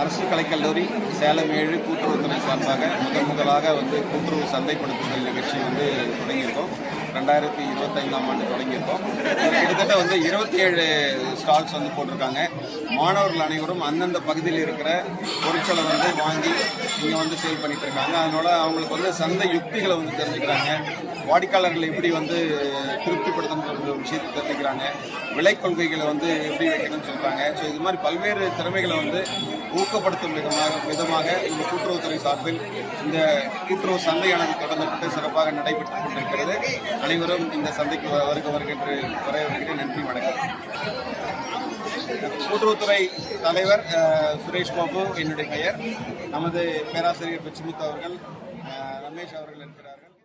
அரசு கலைக்கல்லூரி சேலம் ஏழு கூட்டுறவு துறை சார்பாக முதன் முதலாக வந்து கூட்டுறவு சந்தைப்படுத்துதல் நிகழ்ச்சி வந்து தொடங்கியிருக்கோம். ரெண்டாயிரத்தி இருபத்தைந்தாம் ஆண்டு தொடங்கியிருக்கோம். கிட்டத்தட்ட வந்து இருபத்தி ஏழு ஸ்டால்ஸ் வந்து போட்டிருக்காங்க. மாணவர்கள் அனைவரும் அந்தந்த பகுதியில் இருக்கிற பொருட்களை வந்து வாங்கி இங்கே வந்து சேல் பண்ணிட்டு இருக்காங்க. அதனால அவங்களுக்கு வந்து சந்தை யுக்திகளை வந்து தெரிஞ்சுக்கிறாங்க. வாடிக்கையாளர்களை எப்படி வந்து திருப்திப்படுத்தணுன்ற விஷயத்தை தெரிஞ்சுக்கிறாங்க. விலை கொள்கைகளை வந்து எப்படி வைக்கணும்னு சொல்கிறாங்க ஸோ இது மாதிரி பல்வேறு திறமைகளை வந்து ஊக்க ஊக்கப்படுத்தும் விதமாக விதமாக இந்த கூட்டுறவுத்துறை சார்பில் இந்த கூட்டுறவு சந்தையானது தொடங்கப்பட்டு சிறப்பாக நடைபெற்றுக் கொண்டிருக்கிறது. அனைவரும் இந்த சந்தைக்கு வருக வருகின்ற வரவேற்கிறேன் நன்றி வணக்கம். கூட்டுறவுத்துறை தலைவர் சுரேஷ் பாபு என்னுடைய பெயர். நமது பேராசிரியர் பிச்சுமுத்து அவர்கள் ரமேஷ் அவர்கள் இருக்கிறார்கள்